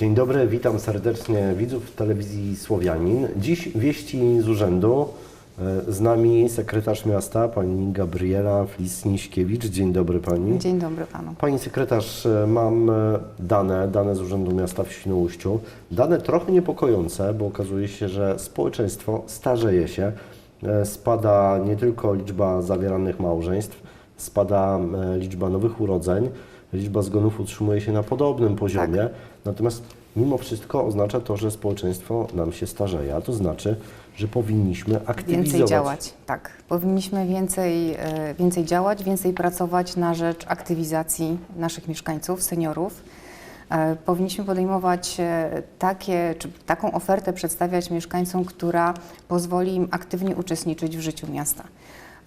Dzień dobry, witam serdecznie widzów telewizji Słowianin. Dziś wieści z urzędu. E, Z nami sekretarz miasta, pani Gabriela Flisniśkiewicz. Dzień dobry pani. Dzień dobry panu. Pani sekretarz, e, mam e, dane, dane z Urzędu Miasta w Świnoujściu. Dane trochę niepokojące, bo okazuje się, że społeczeństwo starzeje się. Spada nie tylko liczba zawieranych małżeństw, spada liczba nowych urodzeń, liczba zgonów utrzymuje się na podobnym poziomie. Natomiast mimo wszystko oznacza to, że społeczeństwo nam się starzeje, a to znaczy, że powinniśmy aktywizować Więcej działać, tak. Powinniśmy więcej, e, więcej działać, więcej pracować na rzecz aktywizacji naszych mieszkańców, seniorów. E, Powinniśmy podejmować e, takie, czy taką ofertę przedstawiać mieszkańcom, która pozwoli im aktywnie uczestniczyć w życiu miasta.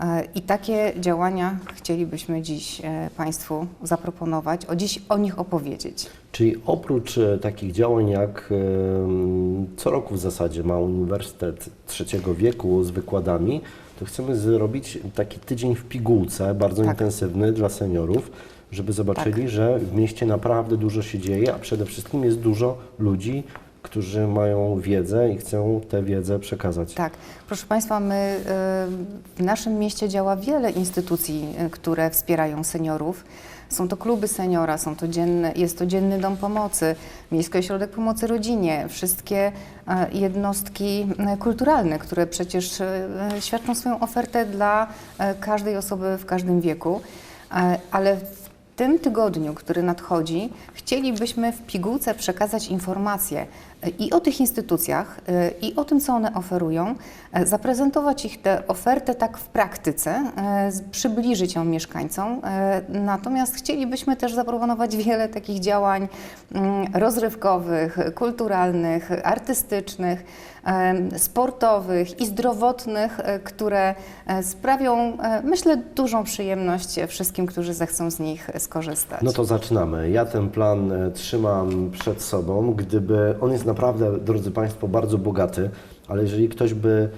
E, I takie działania chcielibyśmy dziś e, Państwu zaproponować, o dziś o nich opowiedzieć. Czyli oprócz e, takich działań jak em, co roku w zasadzie ma Uniwersytet Trzeciego Wieku z wykładami, to chcemy zrobić taki tydzień w pigułce, bardzo Tak. intensywny dla seniorów, żeby zobaczyli, że w mieście naprawdę dużo się dzieje, a przede wszystkim jest dużo ludzi, którzy mają wiedzę i chcą tę wiedzę przekazać. Tak, proszę Państwa, my y, w naszym mieście działa wiele instytucji, y, które wspierają seniorów. Są to kluby seniora, są to dzienne, jest to dzienny dom pomocy, Miejski Ośrodek Pomocy Rodzinie, wszystkie e, jednostki kulturalne, które przecież świadczą swoją ofertę dla każdej osoby w każdym wieku. Ale w tym tygodniu, który nadchodzi, chcielibyśmy w pigułce przekazać informacje i o tych instytucjach, i o tym, co one oferują, zaprezentować ich tę ofertę tak w praktyce, przybliżyć ją mieszkańcom. Natomiast chcielibyśmy też zaproponować wiele takich działań mm, rozrywkowych, kulturalnych, artystycznych, sportowych i zdrowotnych, które e, sprawią, e, myślę, dużą przyjemność wszystkim, którzy zechcą z nich skorzystać. No to zaczynamy. Ja ten plan e, trzymam przed sobą. Gdyby on jest naprawdę, drodzy Państwo, bardzo bogaty, ale jeżeli ktoś by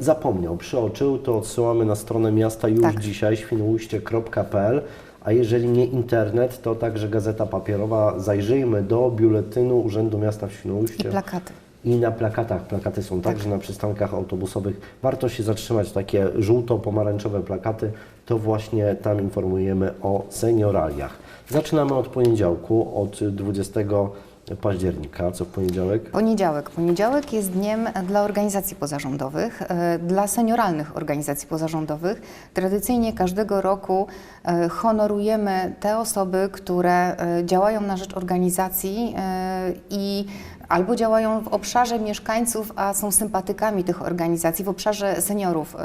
zapomniał, przeoczył, to odsyłamy na stronę miasta już Tak. dzisiaj, świnoujście.pl. A jeżeli nie internet, to także gazeta papierowa. Zajrzyjmy do biuletynu Urzędu Miasta w I Świnoujście. plakaty. I na plakatach, plakaty są Tak. także na przystankach autobusowych. Warto się zatrzymać, takie żółto-pomarańczowe plakaty, to właśnie tam informujemy o senioraliach. Zaczynamy od poniedziałku, od 20 października, co w poniedziałek? Poniedziałek. Poniedziałek jest dniem dla organizacji pozarządowych, e, dla senioralnych organizacji pozarządowych. Tradycyjnie każdego roku e, honorujemy te osoby, które e, działają na rzecz organizacji i albo działają w obszarze mieszkańców, a są sympatykami tych organizacji, w obszarze seniorów.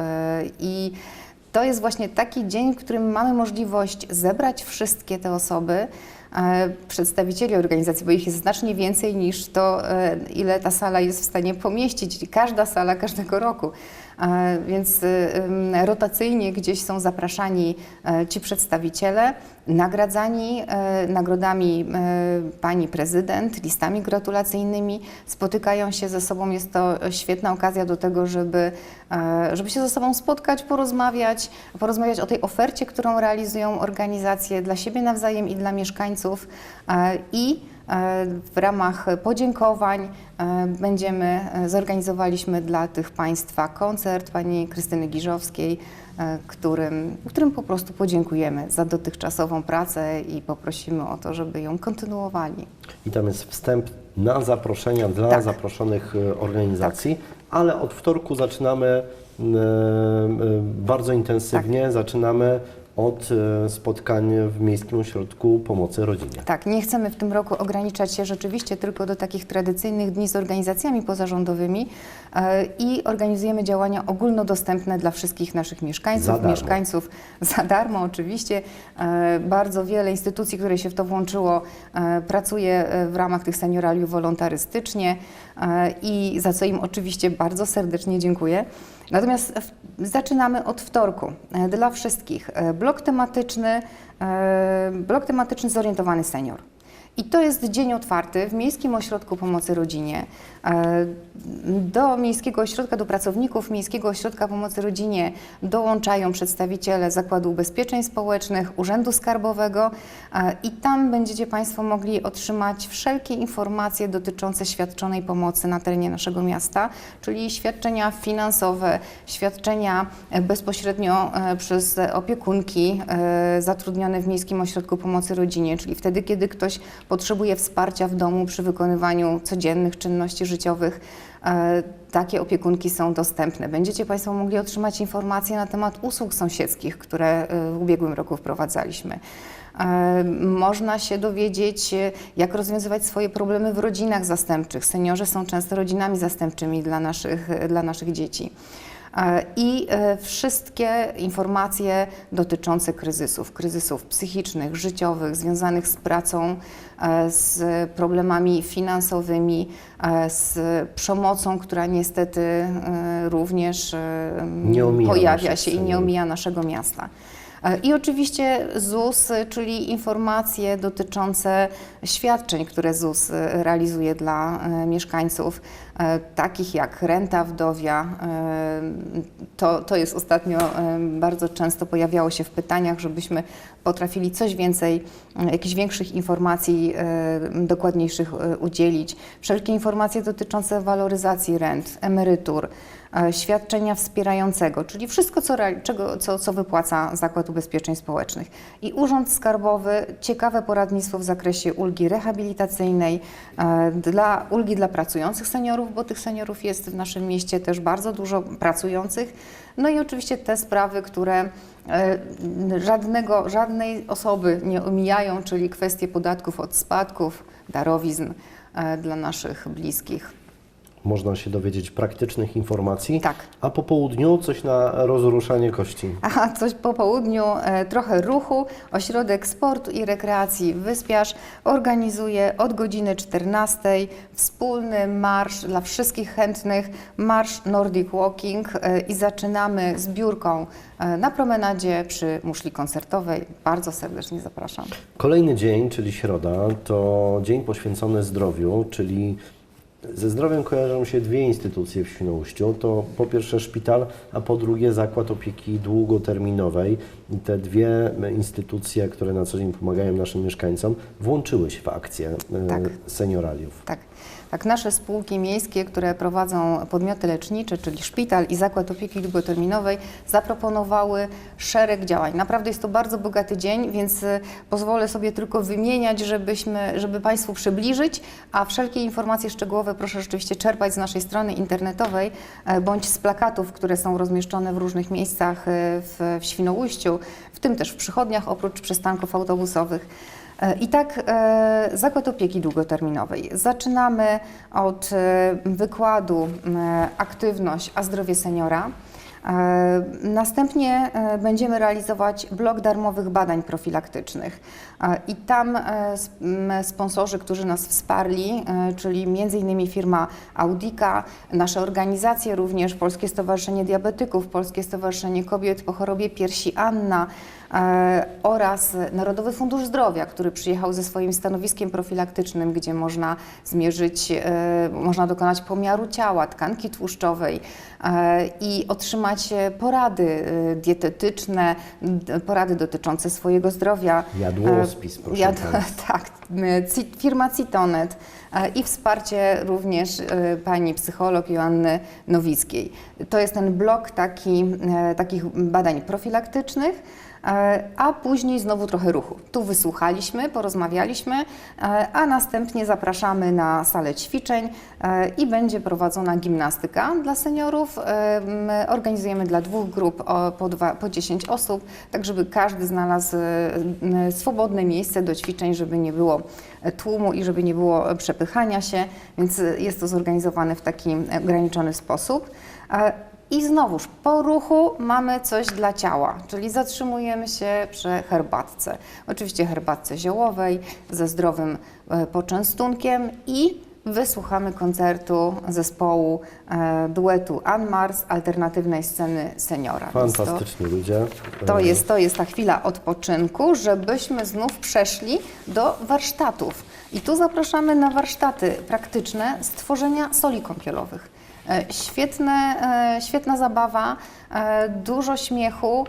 I to jest właśnie taki dzień, w którym mamy możliwość zebrać wszystkie te osoby, przedstawicieli organizacji, bo ich jest znacznie więcej niż to, e, ile ta sala jest w stanie pomieścić. Każda sala każdego roku. E, Więc e, rotacyjnie gdzieś są zapraszani e, ci przedstawiciele, nagradzani e, nagrodami e, pani prezydent, listami gratulacyjnymi, spotykają się ze sobą. Jest to świetna okazja do tego, żeby, e, żeby się ze sobą spotkać, porozmawiać, porozmawiać o tej ofercie, którą realizują organizacje dla siebie nawzajem i dla mieszkańców. E, I e, w ramach podziękowań e, będziemy, zorganizowaliśmy dla tych Państwa koncert pani Krystyny Giżowskiej, którym, którym po prostu podziękujemy za dotychczasową pracę i poprosimy o to, żeby ją kontynuowali. I tam jest wstęp na zaproszenia dla Tak. zaproszonych organizacji, ale od wtorku zaczynamy bardzo intensywnie, Tak. zaczynamy od e, spotkań w Miejskim Ośrodku Pomocy Rodzinie. Tak, nie chcemy w tym roku ograniczać się rzeczywiście tylko do takich tradycyjnych dni z organizacjami pozarządowymi e, i organizujemy działania ogólnodostępne dla wszystkich naszych mieszkańców, Za mieszkańców za darmo oczywiście. E, Bardzo wiele instytucji, które się w to włączyło, pracuje w ramach tych senioraliów wolontarystycznie i za co im oczywiście bardzo serdecznie dziękuję. Natomiast zaczynamy od wtorku e, dla wszystkich. E, Blok tematyczny, e, blok tematyczny zorientowany senior. I to jest dzień otwarty w Miejskim Ośrodku Pomocy Rodzinie. E, Do Miejskiego Ośrodka, do pracowników Miejskiego Ośrodka Pomocy Rodzinie dołączają przedstawiciele Zakładu Ubezpieczeń Społecznych, Urzędu Skarbowego e, i tam będziecie Państwo mogli otrzymać wszelkie informacje dotyczące świadczonej pomocy na terenie naszego miasta, czyli świadczenia finansowe, świadczenia e, bezpośrednio przez opiekunki zatrudnione w Miejskim Ośrodku Pomocy Rodzinie, czyli wtedy, kiedy ktoś potrzebuje wsparcia w domu przy wykonywaniu codziennych czynności życiowych. E, Takie opiekunki są dostępne. Będziecie Państwo mogli otrzymać informacje na temat usług sąsiedzkich, które e, w ubiegłym roku wprowadzaliśmy. E, Można się dowiedzieć, jak rozwiązywać swoje problemy w rodzinach zastępczych. Seniorzy są często rodzinami zastępczymi dla naszych, dla naszych dzieci. E, I e, wszystkie informacje dotyczące kryzysów, kryzysów psychicznych, życiowych, związanych z pracą, e, z problemami finansowymi, z przemocą, która niestety również pojawia naszych się i nie omija naszego miasta. E, I oczywiście ZUS, e, czyli informacje dotyczące świadczeń, które ZUS e, realizuje dla e, mieszkańców, e, takich jak renta wdowia. e, To, to jest ostatnio bardzo często pojawiało się w pytaniach, żebyśmy potrafili coś więcej, jakichś większych informacji dokładniejszych udzielić. Wszelkie informacje dotyczące waloryzacji rent, emerytur, świadczenia wspierającego, czyli wszystko, co, czego, co, co wypłaca Zakład Ubezpieczeń Społecznych. I Urząd Skarbowy, ciekawe poradnictwo w zakresie ulgi rehabilitacyjnej, e, dla, ulgi dla pracujących seniorów, bo tych seniorów jest w naszym mieście też bardzo dużo pracujących. No i oczywiście te sprawy, które e, żadnego, żadnej osoby nie omijają, czyli kwestie podatków od spadków, darowizn e, dla naszych bliskich. Można się dowiedzieć praktycznych informacji, Tak. a po południu coś na rozruszanie kości. A coś po południu, e, trochę ruchu. Ośrodek Sportu i Rekreacji Wyspiarz organizuje od godziny 14 wspólny marsz dla wszystkich chętnych, marsz Nordic Walking e, i zaczynamy zbiórką e, na promenadzie przy muszli koncertowej. Bardzo serdecznie zapraszam. Kolejny dzień, czyli środa, to dzień poświęcony zdrowiu, czyli ze zdrowiem kojarzą się dwie instytucje w Świnoujściu. To po pierwsze szpital, a po drugie zakład opieki długoterminowej. I te dwie instytucje, które na co dzień pomagają naszym mieszkańcom, włączyły się w akcję e, Tak. senioraliów. Tak. Tak, nasze spółki miejskie, które prowadzą podmioty lecznicze, czyli szpital i zakład opieki długoterminowej, zaproponowały szereg działań. Naprawdę jest to bardzo bogaty dzień, więc y, pozwolę sobie tylko wymieniać, żebyśmy, żeby Państwu przybliżyć, a wszelkie informacje szczegółowe proszę rzeczywiście czerpać z naszej strony internetowej e, bądź z plakatów, które są rozmieszczone w różnych miejscach e, w, w Świnoujściu, w tym też w przychodniach oprócz przystanków autobusowych. E, I tak Zakład Opieki Długoterminowej. Zaczynamy od wykładu Aktywność a zdrowie seniora. E, Następnie e, będziemy realizować blok darmowych badań profilaktycznych E, i tam sponsorzy, którzy nas wsparli, czyli m.in. firma Audika, nasze organizacje również, Polskie Stowarzyszenie Diabetyków, Polskie Stowarzyszenie Kobiet po chorobie piersi Anna oraz Narodowy Fundusz Zdrowia, który przyjechał ze swoim stanowiskiem profilaktycznym, gdzie można zmierzyć, można dokonać pomiaru ciała, tkanki tłuszczowej i otrzymać porady e, dietetyczne, porady dotyczące swojego zdrowia. Jadłospis, E, proszę jad-. Tak, firma Citonet e, i wsparcie również e, pani psycholog Joanny Nowickiej. To jest ten blok taki, takich badań profilaktycznych, a później znowu trochę ruchu. Tu wysłuchaliśmy, porozmawialiśmy, e, a następnie zapraszamy na salę ćwiczeń e, i będzie prowadzona gimnastyka dla seniorów. E, Organizujemy dla dwóch grup po, dwa, po 10 osób, tak żeby każdy znalazł e, swobodne miejsce do ćwiczeń, żeby nie było tłumu i żeby nie było przepychania się, więc e, jest to zorganizowane w taki ograniczony sposób. I znowuż po ruchu mamy coś dla ciała, czyli zatrzymujemy się przy herbatce. Oczywiście herbatce ziołowej ze zdrowym e, poczęstunkiem i wysłuchamy koncertu zespołu e, duetu Anmar z alternatywnej sceny seniora. Więc to- Fantastyczni ludzie. to jest, to jest ta chwila odpoczynku, żebyśmy znów przeszli do warsztatów. I tu zapraszamy na warsztaty praktyczne z tworzenia soli kąpielowych. E, Świetne, e, świetna zabawa, e, dużo śmiechu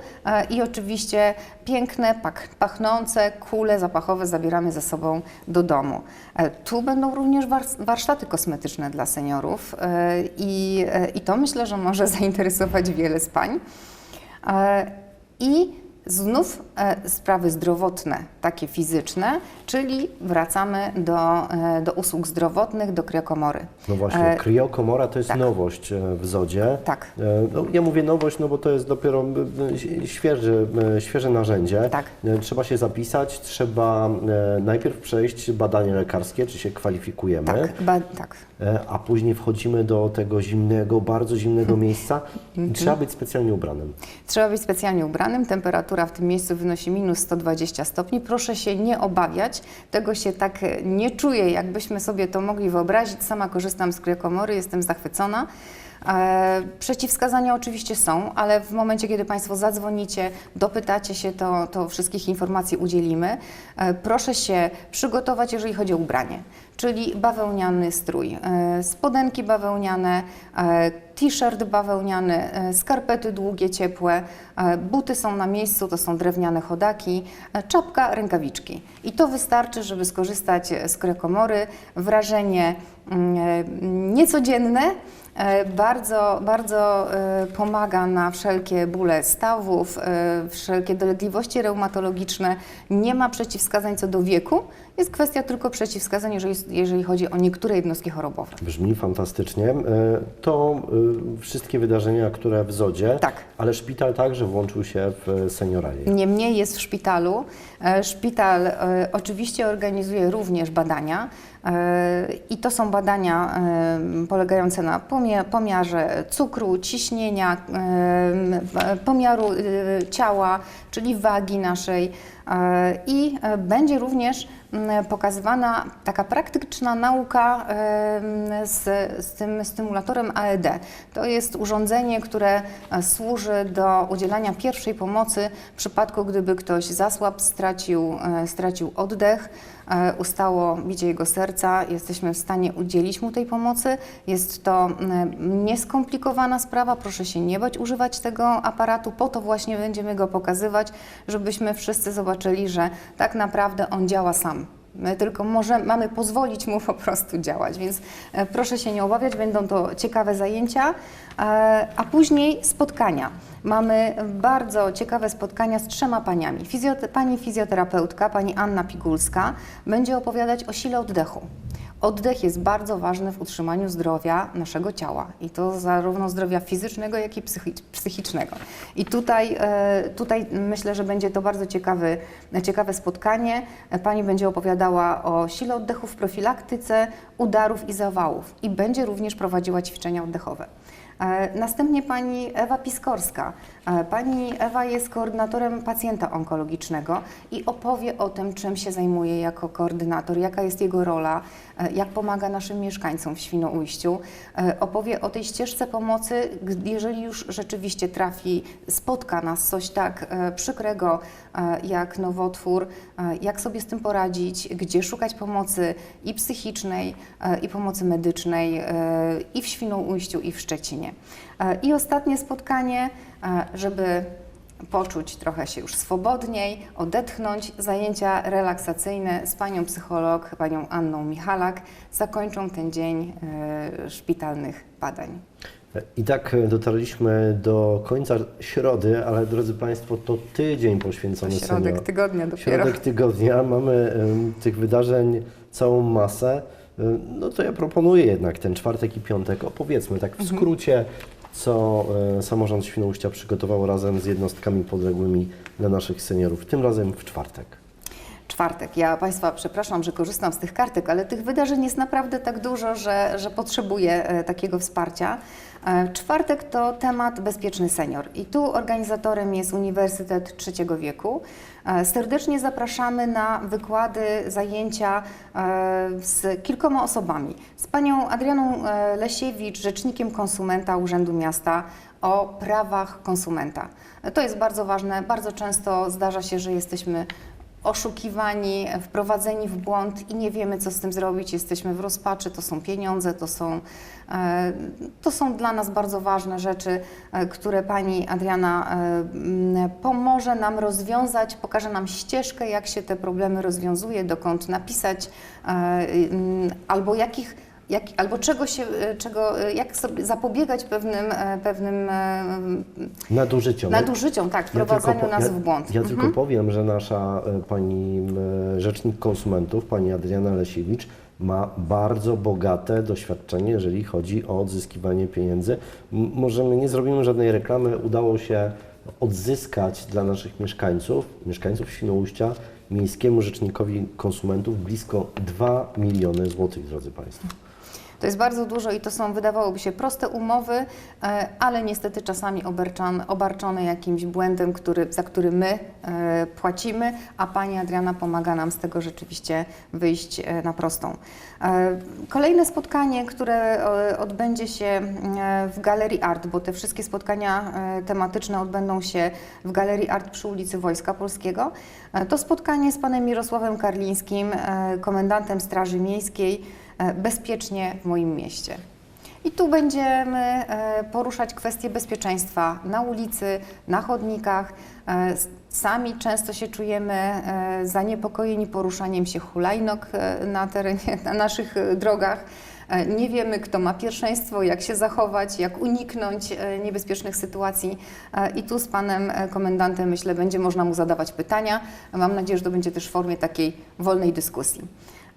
i oczywiście piękne, pachnące kule zapachowe zabieramy ze sobą do domu. Tu będą również wars- warsztaty kosmetyczne dla seniorów i, i to myślę, że może zainteresować wiele z pań. I znów e, sprawy zdrowotne, takie fizyczne, czyli wracamy do, e, do usług zdrowotnych, do kriokomory. No właśnie, E, kriokomora to jest tak. nowość w Zodzie. Tak. No, ja mówię nowość, no bo to jest dopiero e, świeże, świeże narzędzie. Tak. Trzeba się zapisać, trzeba najpierw przejść badanie lekarskie, czy się kwalifikujemy, Tak, ba, tak. a później wchodzimy do tego zimnego, bardzo zimnego Mhm. miejsca i trzeba być specjalnie ubranym. Trzeba być specjalnie ubranym. Temperatura w tym miejscu wynosi minus 120 stopni. Proszę się nie obawiać. Tego się tak nie czuję, jakbyśmy sobie to mogli wyobrazić. Sama korzystam z kriokomory, jestem zachwycona. E, przeciwwskazania oczywiście są, ale w momencie, kiedy Państwo zadzwonicie, dopytacie się, to, to wszystkich informacji udzielimy. E, proszę się przygotować, jeżeli chodzi o ubranie, czyli bawełniany strój, e, spodenki bawełniane, t-shirt bawełniany, skarpety długie, ciepłe, buty są na miejscu, to są drewniane chodaki, czapka, rękawiczki. I to wystarczy, żeby skorzystać z krekomory. Wrażenie mm, niecodzienne, bardzo, bardzo e, pomaga na wszelkie bóle stawów, e, wszelkie dolegliwości reumatologiczne. Nie ma przeciwwskazań co do wieku, jest kwestia tylko przeciwwskazań, jeżeli, jeżeli chodzi o niektóre jednostki chorobowe. Brzmi fantastycznie. E, To e, wszystkie wydarzenia, które w Zodzie, Tak. ale szpital także włączył się w senioralię. Niemniej jest w szpitalu. E, Szpital e, oczywiście organizuje również badania e, i to są badania e, polegające na pomia- pomiarze cukru, ciśnienia, e, pomiaru e, ciała, czyli wagi naszej e, i e, będzie również pokazywana taka praktyczna nauka z, z tym stymulatorem AED. To jest urządzenie, które e, służy do udzielania pierwszej pomocy w przypadku, gdyby ktoś zasłabł, stracił, e, stracił oddech, ustało bicie jego serca, jesteśmy w stanie udzielić mu tej pomocy. Jest to nieskomplikowana sprawa, proszę się nie bać używać tego aparatu, po to właśnie będziemy go pokazywać, żebyśmy wszyscy zobaczyli, że tak naprawdę on działa sam. My tylko może, mamy pozwolić mu po prostu działać, więc e, proszę się nie obawiać, będą to ciekawe zajęcia, e, a później spotkania. Mamy bardzo ciekawe spotkania z trzema paniami. Pani fizjoterapeutka, pani Anna Pigulska, będzie opowiadać o sile oddechu. Oddech jest bardzo ważny w utrzymaniu zdrowia naszego ciała i to zarówno zdrowia fizycznego, jak i psychi- psychicznego. I tutaj, e, tutaj myślę, że będzie to bardzo ciekawy, ciekawe spotkanie. Pani będzie opowiadała o sile oddechu w profilaktyce udarów i zawałów i będzie również prowadziła ćwiczenia oddechowe. E, Następnie pani Ewa Piskorska. E, Pani Ewa jest koordynatorem pacjenta onkologicznego i opowie o tym, czym się zajmuje jako koordynator, jaka jest jego rola, e, jak pomaga naszym mieszkańcom w Świnoujściu. Opowie o tej ścieżce pomocy, jeżeli już rzeczywiście trafi, spotka nas coś tak przykrego jak nowotwór, jak sobie z tym poradzić, gdzie szukać pomocy i psychicznej, i pomocy medycznej i w Świnoujściu, i w Szczecinie. E, I ostatnie spotkanie, e, żeby poczuć trochę się już swobodniej, odetchnąć. Zajęcia relaksacyjne z panią psycholog, panią Anną Michalak zakończą ten dzień e, szpitalnych badań. I tak dotarliśmy do końca środy, ale drodzy Państwo, to tydzień To poświęcony środek senior. tygodnia dopiero. Środek tygodnia, mamy em, tych wydarzeń całą masę. No to ja proponuję jednak ten czwartek i piątek. Opowiedzmy tak w Mhm. skrócie, co e, samorząd Świnoujścia przygotował razem z jednostkami podległymi dla naszych seniorów, tym razem w czwartek. Czwartek. Ja Państwa przepraszam, że korzystam z tych kartek, ale tych wydarzeń jest naprawdę tak dużo, że, że potrzebuję e, takiego wsparcia. E, Czwartek to temat Bezpieczny Senior i tu organizatorem jest Uniwersytet Trzeciego Wieku. E, Serdecznie zapraszamy na wykłady, zajęcia z kilkoma osobami. Z panią Adrianą Lesiewicz, rzecznikiem konsumenta Urzędu Miasta o prawach konsumenta. To jest bardzo ważne. Bardzo często zdarza się, że jesteśmy oszukiwani, wprowadzeni w błąd i nie wiemy, co z tym zrobić. Jesteśmy w rozpaczy, to są pieniądze, to są, e, to są dla nas bardzo ważne rzeczy, e, które pani Adriana e, pomoże nam rozwiązać, pokaże nam ścieżkę, jak się te problemy rozwiązuje, dokąd napisać, albo jakich jak, albo czego się, e, czego, e, jak sobie zapobiegać pewnym, e, pewnym Nadużyciom. nadużyciom, tak, Ja wprowadzaniu po- nas ja, w błąd. Ja Mhm. tylko powiem, że nasza pani rzecznik konsumentów, pani Adriana Lesiewicz, ma bardzo bogate doświadczenie, jeżeli chodzi o odzyskiwanie pieniędzy. M- Może my nie zrobimy żadnej reklamy, udało się odzyskać dla naszych mieszkańców, mieszkańców Świnoujścia, miejskiemu rzecznikowi konsumentów blisko 2 miliony złotych, drodzy Państwo. To jest bardzo dużo i to są, wydawałoby się, proste umowy, e, ale niestety czasami obarczane, obarczone jakimś błędem, który, za który my e, płacimy, a Pani Adriana pomaga nam z tego rzeczywiście wyjść e, na prostą. Kolejne spotkanie, które odbędzie się w Galerii Art, bo te wszystkie spotkania tematyczne odbędą się w Galerii Art przy ulicy Wojska Polskiego, to spotkanie z Panem Mirosławem Karlińskim, komendantem Straży Miejskiej, bezpiecznie w moim mieście. I tu będziemy e, poruszać kwestie bezpieczeństwa na ulicy, na chodnikach. E, Sami często się czujemy e, zaniepokojeni poruszaniem się hulajnóg e, na terenie, na naszych e, drogach. E, Nie wiemy, kto ma pierwszeństwo, jak się zachować, jak uniknąć e, niebezpiecznych sytuacji. E, I tu z panem e, komendantem, myślę, będzie można mu zadawać pytania. Mam nadzieję, że to będzie też w formie takiej wolnej dyskusji.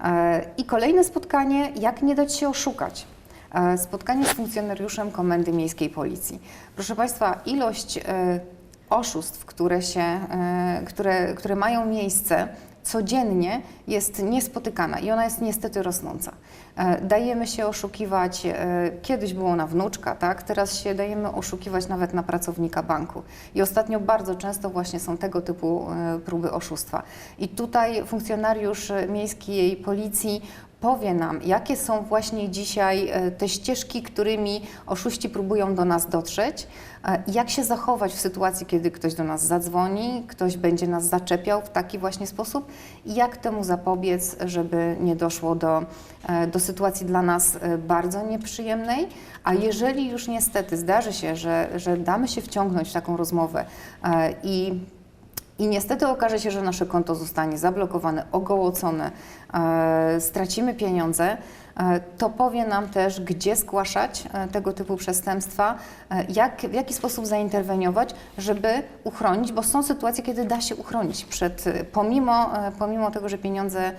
E, I kolejne spotkanie, jak nie dać się oszukać. E, Spotkanie z funkcjonariuszem Komendy Miejskiej Policji. Proszę Państwa, ilość e, oszustw, które, się, które, które mają miejsce codziennie jest niespotykana i ona jest niestety rosnąca. E, Dajemy się oszukiwać, e, kiedyś było na wnuczka, tak? teraz się dajemy oszukiwać nawet na pracownika banku. I ostatnio bardzo często właśnie są tego typu e, próby oszustwa. I tutaj funkcjonariusz miejskiej policji powie nam, jakie są właśnie dzisiaj e, te ścieżki, którymi oszuści próbują do nas dotrzeć, e, jak się zachować w sytuacji, kiedy ktoś do nas zadzwoni, ktoś będzie nas zaczepiał w taki właśnie sposób i jak temu zapobiec, żeby nie doszło do, e, do sytuacji dla nas bardzo nieprzyjemnej. A jeżeli już niestety zdarzy się, że, że damy się wciągnąć w taką rozmowę i i niestety okaże się, że nasze konto zostanie zablokowane, ogołocone, e, stracimy pieniądze, e, to powie nam też, gdzie zgłaszać e, tego typu przestępstwa, jak, w jaki sposób zainterweniować, żeby uchronić, bo są sytuacje, kiedy da się uchronić przed, pomimo, pomimo tego, że pieniądze,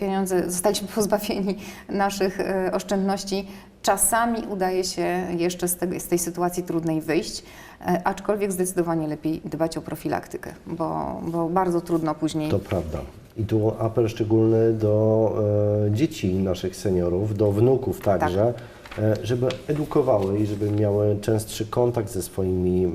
pieniądze zostaliśmy pozbawieni naszych oszczędności, czasami udaje się jeszcze z, tego, z tej sytuacji trudnej wyjść. E, Aczkolwiek zdecydowanie lepiej dbać o profilaktykę, bo, bo bardzo trudno później. To prawda. I tu apel szczególny do e, dzieci naszych seniorów, do wnuków także, e, żeby edukowały i żeby miały częstszy kontakt ze swoimi e,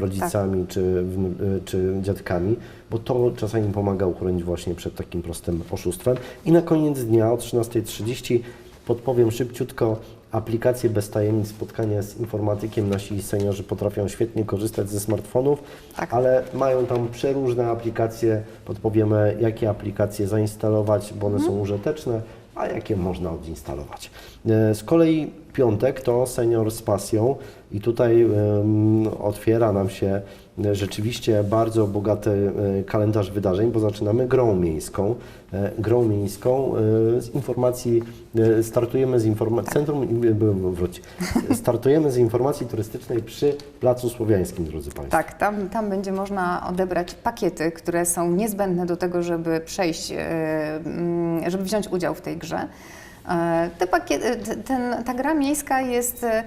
rodzicami czy, wnu- e, czy dziadkami, bo to czasami pomaga uchronić właśnie przed takim prostym oszustwem. I na koniec dnia o 13.30 podpowiem szybciutko aplikację bez tajemnic, spotkanie z informatykiem. Nasi seniorzy potrafią świetnie korzystać ze smartfonów, Tak. ale mają tam przeróżne aplikacje. Podpowiemy, jakie aplikacje zainstalować, bo one są użyteczne, a jakie można odinstalować. E, Z kolei piątek to senior z pasją i tutaj otwiera nam się e, rzeczywiście bardzo bogaty e, kalendarz wydarzeń, bo zaczynamy grą miejską. E, Grą miejską z informacji, startujemy z informacji, centrum, e, wróć, startujemy z informacji turystycznej przy Placu Słowiańskim, drodzy Państwo. Tak, tam, tam będzie można odebrać pakiety, które są niezbędne do tego, żeby przejść, żeby wziąć udział w tej grze. E, Te pakiety, t- ten, ta gra miejska jest e,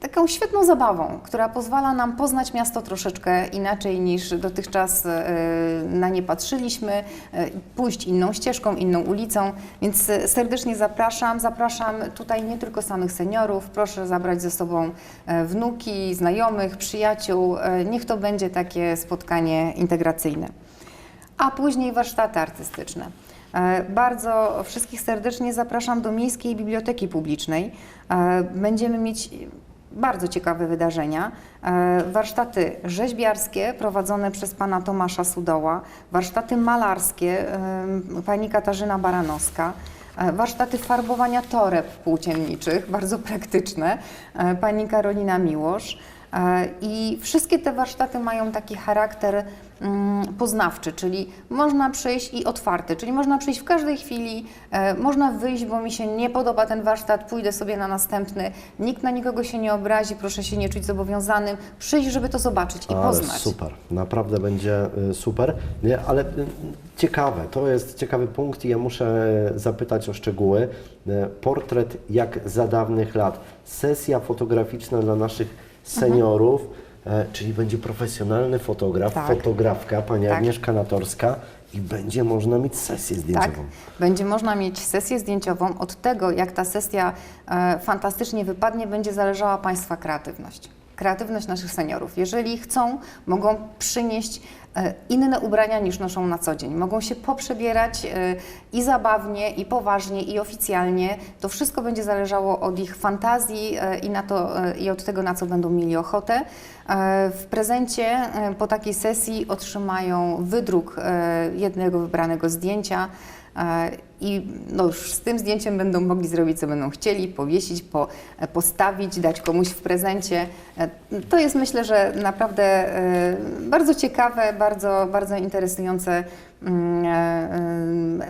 taką świetną zabawą, która pozwala nam poznać miasto troszeczkę inaczej niż dotychczas e, na nie patrzyliśmy, e, pójść inną ścieżką, inną ulicą, więc e, serdecznie zapraszam. Zapraszam tutaj nie tylko samych seniorów, proszę zabrać ze sobą e, wnuki, znajomych, przyjaciół. E, Niech to będzie takie spotkanie integracyjne a później warsztaty artystyczne. E, Bardzo wszystkich serdecznie zapraszam do Miejskiej Biblioteki Publicznej. E, Będziemy mieć bardzo ciekawe wydarzenia. E, Warsztaty rzeźbiarskie prowadzone przez pana Tomasza Sudoła, warsztaty malarskie pani Katarzyna Baranowska, warsztaty farbowania toreb płócienniczych, bardzo praktyczne, pani Karolina Miłosz. E, I wszystkie te warsztaty mają taki charakter mm, poznawczy, czyli można przyjść i otwarty, czyli można przyjść w każdej chwili, e, można wyjść, bo mi się nie podoba ten warsztat, pójdę sobie na następny. Nikt na nikogo się nie obrazi, proszę się nie czuć zobowiązanym, przyjść, żeby to zobaczyć i Ale poznać. super, naprawdę będzie y, super, nie, ale ciekawe, to jest ciekawy punkt i ja muszę zapytać o szczegóły. Portret jak za dawnych lat, sesja fotograficzna dla naszych seniorów, e, czyli będzie profesjonalny fotograf, Tak. fotografka, pani Tak. Agnieszka Natorska i będzie można mieć sesję Tak, zdjęciową. będzie można mieć sesję zdjęciową. Od tego, jak ta sesja e, fantastycznie wypadnie, będzie zależała Państwa kreatywność. Kreatywność naszych seniorów. Jeżeli chcą, mogą przynieść inne ubrania niż noszą na co dzień. Mogą się poprzebierać e, i zabawnie, i poważnie, i oficjalnie. To wszystko będzie zależało od ich fantazji e, i, na to, e, i od tego, na co będą mieli ochotę. E, W prezencie e, po takiej sesji otrzymają wydruk e, jednego wybranego zdjęcia. E, I no już z tym zdjęciem będą mogli zrobić, co będą chcieli, powiesić, po, e, postawić, dać komuś w prezencie. E, To jest myślę, że naprawdę bardzo ciekawe, bardzo, bardzo interesujące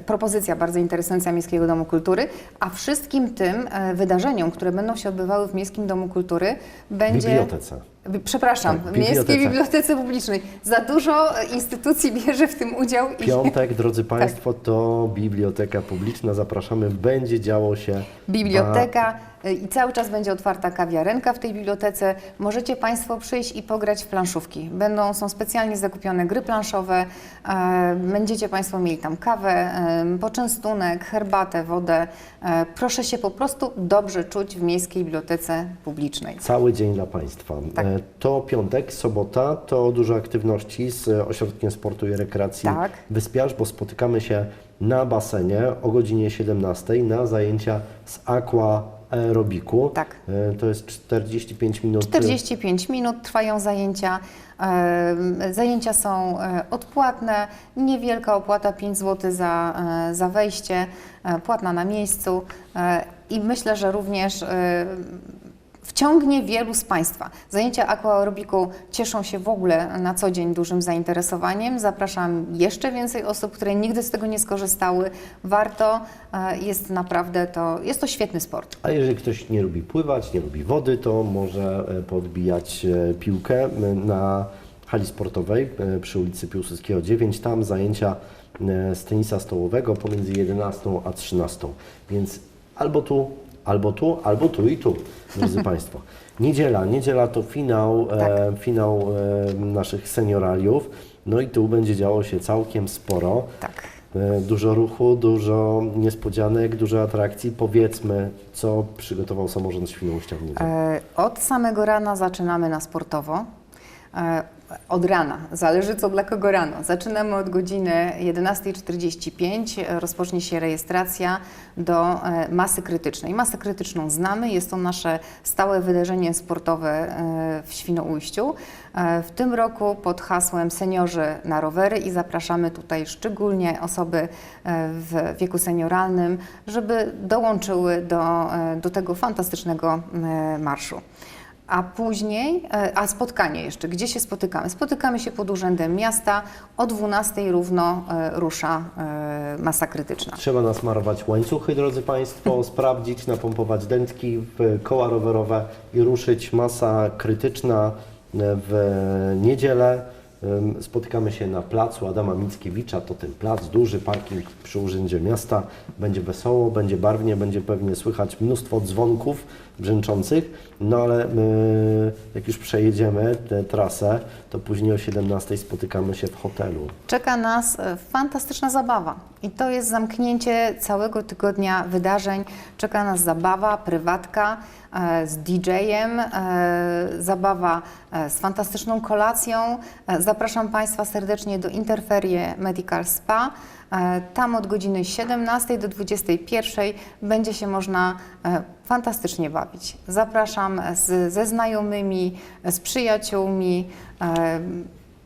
propozycja, bardzo interesująca Miejskiego Domu Kultury, a wszystkim tym e, wydarzeniom, które będą się odbywały w Miejskim Domu Kultury, W będzie... bibliotece. Bi- Przepraszam, Tak, w Miejskiej bibliotece. Bibliotece Publicznej. Za dużo e, instytucji bierze w tym udział i Piątek, drodzy Tak. Państwo, to biblioteka publiczna, zapraszamy, będzie działo się biblioteka y, i cały czas będzie otwarta kawiarenka w tej bibliotece. Możecie Państwo przyjść i pograć w planszówki. Będą, są specjalnie zakupione gry planszowe. E, będziecie Państwo mieli tam kawę, e, poczęstunek, herbatę, wodę. E, proszę się po prostu dobrze czuć w Miejskiej Bibliotece Publicznej. Cały dzień dla Państwa. Tak. E, To piątek, sobota, to dużo aktywności z e, Ośrodkiem Sportu i Rekreacji Tak. Wyspiarz, bo spotykamy się na basenie o godzinie 17 na zajęcia z aqua aerobiku. Tak. E, To jest 45 minut. 45 minut trwają zajęcia. Em, Zajęcia są e, odpłatne, niewielka opłata 5 zł za, e, za wejście, e, płatna na miejscu e, i myślę, że również e, wciągnie wielu z Państwa. Zajęcia aquaerobiku cieszą się w ogóle na co dzień dużym zainteresowaniem. Zapraszam jeszcze więcej osób, które nigdy z tego nie skorzystały. Warto, e, jest naprawdę to, jest to świetny sport. A jeżeli ktoś nie lubi pływać, nie lubi wody, to może e, podbijać e, piłkę na hali sportowej przy ulicy Piłsudskiego 9. Tam zajęcia z tenisa stołowego pomiędzy 11 a 13. Więc albo tu, albo tu, albo tu i tu, drodzy Państwo. Niedziela, niedziela to finał, e, finał e, naszych senioraliów. No i tu będzie działo się całkiem sporo. Tak. E, Dużo ruchu, dużo niespodzianek, dużo atrakcji. Powiedzmy, co przygotował samorząd Świnoujścia w niedzielę. E, Od samego rana zaczynamy na sportowo. E, Od rana, zależy co dla kogo rano. Zaczynamy od godziny 11.45, e, rozpocznie się rejestracja do e, masy krytycznej. Masę krytyczną znamy, jest to nasze stałe wydarzenie sportowe e, w Świnoujściu. E, W tym roku pod hasłem Seniorzy na rowery i zapraszamy tutaj szczególnie osoby w wieku senioralnym, żeby dołączyły do, do tego fantastycznego marszu. A później, e, a spotkanie jeszcze, gdzie się spotykamy? Spotykamy się pod Urzędem Miasta, o 12 równo e, rusza e, masa krytyczna. Trzeba nasmarować łańcuchy, drodzy Państwo, sprawdzić, napompować dętki w koła rowerowe i ruszyć. Masa krytyczna w niedzielę. Spotykamy się na placu Adama Mickiewicza, to ten plac, duży parking przy Urzędzie Miasta. Będzie wesoło, będzie barwnie, będzie pewnie słychać mnóstwo dzwonków brzęczących, no ale my, jak już przejedziemy tę trasę, to później o 17 spotykamy się w hotelu. Czeka nas e, fantastyczna zabawa i to jest zamknięcie całego tygodnia wydarzeń. Czeka nas zabawa, prywatka e, z DJ-em, e, zabawa z fantastyczną kolacją. Zapraszam Państwa serdecznie do Interferie Medical Spa. Tam od godziny 17 do 21 będzie się można fantastycznie bawić. Zapraszam z, ze znajomymi, z przyjaciółmi.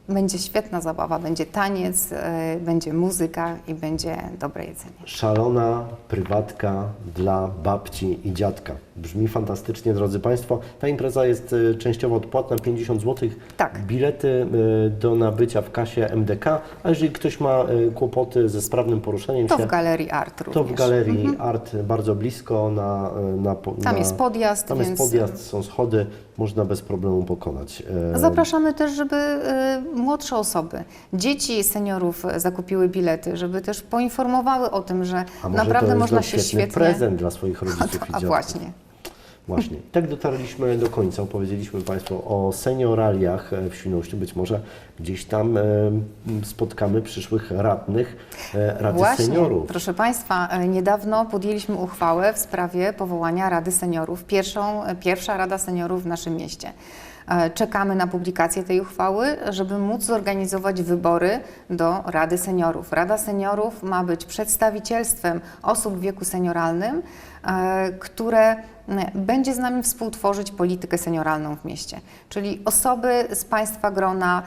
Będzie świetna zabawa, będzie taniec, e, będzie muzyka i będzie dobre jedzenie. Szalona prywatka dla babci i dziadka. Brzmi fantastycznie, drodzy Państwo. Ta impreza jest e, częściowo odpłatna, 50 zł. Tak. Bilety e, do nabycia w kasie MDK, a jeżeli ktoś ma kłopoty ze sprawnym poruszeniem To się, w Galerii Art również. to w galerii Art bardzo blisko na, na, Tam na jest podjazd, Tam jest więc podjazd, są schody, można bez problemu pokonać. Zapraszamy też, żeby y, młodsze osoby, dzieci seniorów zakupiły bilety, żeby też poinformowały o tym, że A naprawdę można no się świetnie. prezent dla swoich A, rodziców a dziadków. właśnie. Właśnie. Tak dotarliśmy do końca. Opowiedzieliśmy Państwu o senioraliach e, w Świnoujściu. Być może gdzieś tam e, spotkamy przyszłych radnych e, Rady Właśnie, Seniorów. proszę Państwa, niedawno podjęliśmy uchwałę w sprawie powołania Rady Seniorów, pierwszą, pierwsza Rada Seniorów w naszym mieście. E, Czekamy na publikację tej uchwały, żeby móc zorganizować wybory do Rady Seniorów. Rada Seniorów ma być przedstawicielstwem osób w wieku senioralnym, e, które będzie z nami współtworzyć politykę senioralną w mieście. Czyli osoby z Państwa grona,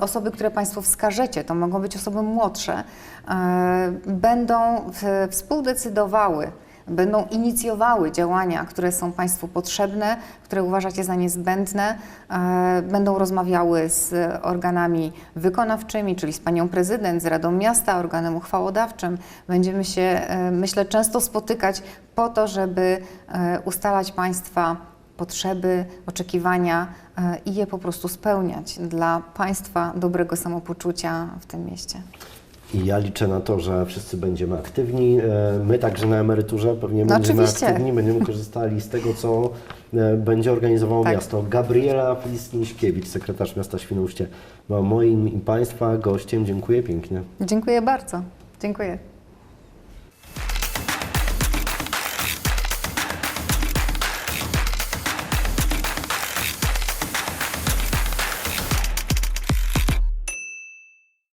osoby, które Państwo wskażecie, to mogą być osoby młodsze, e, będą współdecydowały, będą inicjowały działania, które są Państwu potrzebne, które uważacie za niezbędne, e, będą rozmawiały z organami wykonawczymi, czyli z Panią Prezydent, z Radą Miasta, organem uchwałodawczym. Będziemy się, e, myślę, często spotykać po to, żeby e, ustalać Państwa potrzeby, oczekiwania i je po prostu spełniać dla Państwa dobrego samopoczucia w tym mieście. I ja liczę na to, że wszyscy będziemy aktywni. E, My także na emeryturze pewnie No będziemy oczywiście. aktywni, będziemy korzystali z tego, co e, będzie organizowało Tak. miasto. Gabriela Flisniśkiewicz, sekretarz miasta Świnoujście, była moim i Państwa gościem. Dziękuję pięknie. Dziękuję bardzo. Dziękuję.